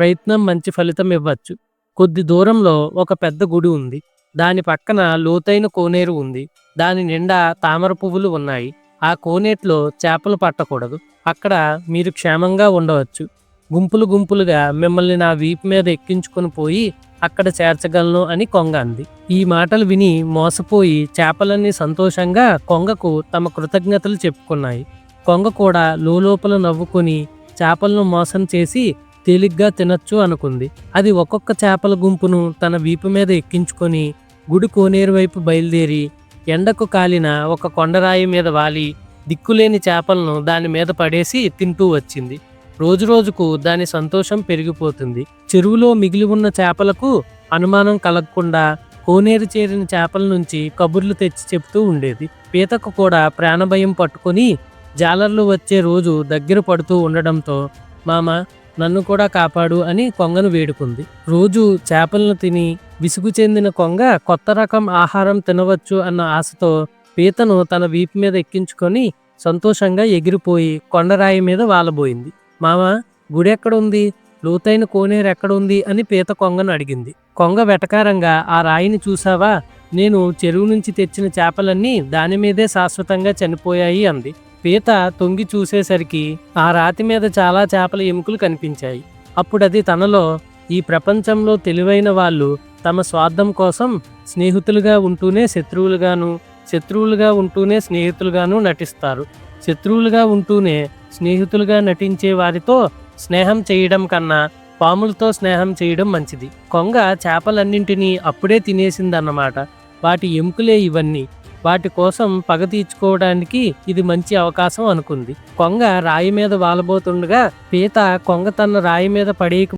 ప్రయత్నం మంచి ఫలితం ఇవ్వచ్చు. కొద్ది దూరంలో ఒక పెద్ద గుడి ఉంది. దాని పక్కన లోతైన కోనేరు ఉంది. దాని నిండా తామర పువ్వులు ఉన్నాయి. ఆ కోనేట్లో చేపలు పట్టకూడదు. అక్కడ మీరు క్షేమంగా ఉండవచ్చు. గుంపులు గుంపులుగా మిమ్మల్ని నా వీపు మీద ఎక్కించుకొని పోయి అక్కడ చేర్చగలను అని కొంగ అంది. ఈ మాటలు విని మోసపోయి చేపలన్నీ సంతోషంగా కొంగకు తమ కృతజ్ఞతలు చెప్పుకున్నాయి. కొంగ కూడా లోపల నవ్వుకొని చేపలను మోసం చేసి తేలిగ్గా తినచ్చు అనుకుంది. అది ఒక్కొక్క చేపల గుంపును తన వీపు మీద ఎక్కించుకొని గుడి కోనేరు వైపు బయలుదేరి ఎండకు కాలిన ఒక కొండరాయి మీద వాలి దిక్కులేని చేపలను దాని మీద పడేసి తింటూ వచ్చింది. రోజురోజుకు దాని సంతోషం పెరిగిపోతుంది. చెరువులో మిగిలి ఉన్న చేపలకు అనుమానం కలగకుండా కోనేరు చేరిన చేపల నుంచి కబుర్లు తెచ్చి చెప్తూ ఉండేది. పీతకు కూడా ప్రాణభయం పట్టుకొని జాలర్లు వచ్చే రోజు దగ్గర పడుతూ ఉండడంతో మామ నన్ను కూడా కాపాడు అని కొంగను వేడుకుంది. రోజు చేపలను తిని విసుగు చెందిన కొంగ కొత్త రకం ఆహారం తినవచ్చు అన్న ఆశతో పీతను తన వీపు మీద ఎక్కించుకొని సంతోషంగా ఎగిరిపోయి కొండరాయి మీద వాలబోయింది. మామ గుడి ఎక్కడుంది? లోతైన కోనేరు ఎక్కడుంది? అని పీత కొంగను అడిగింది. కొంగ వెటకారంగా ఆ రాయిని చూసావా నేను చెరువు నుంచి తెచ్చిన చేపలన్నీ దాని మీదే శాశ్వతంగా చనిపోయాయి అంది. పీత తొంగి చూసేసరికి ఆ రాతి మీద చాలా చేపల ఎముకలు కనిపించాయి. అప్పుడది తనలో ఈ ప్రపంచంలో తెలివైన వాళ్ళు తమ స్వార్థం కోసం స్నేహితులుగా ఉంటూనే శత్రువులుగాను శత్రువులుగా ఉంటూనే స్నేహితులుగాను నటిస్తారు. శత్రువులుగా ఉంటూనే స్నేహితులుగా నటించే వారితో స్నేహం చేయడం కన్నా పాములతో స్నేహం చేయడం మంచిది. కొంగ చేపలన్నింటినీ అప్పుడే తినేసిందన్నమాట. వాటి ఎముకలే ఇవన్నీ. వాటి కోసం పగ తీర్చుకోవడానికి ఇది మంచి అవకాశం అనుకుంది. కొంగ రాయి మీద వాలబోతుండగా పీత కొంగ తన రాయి మీద పడేయక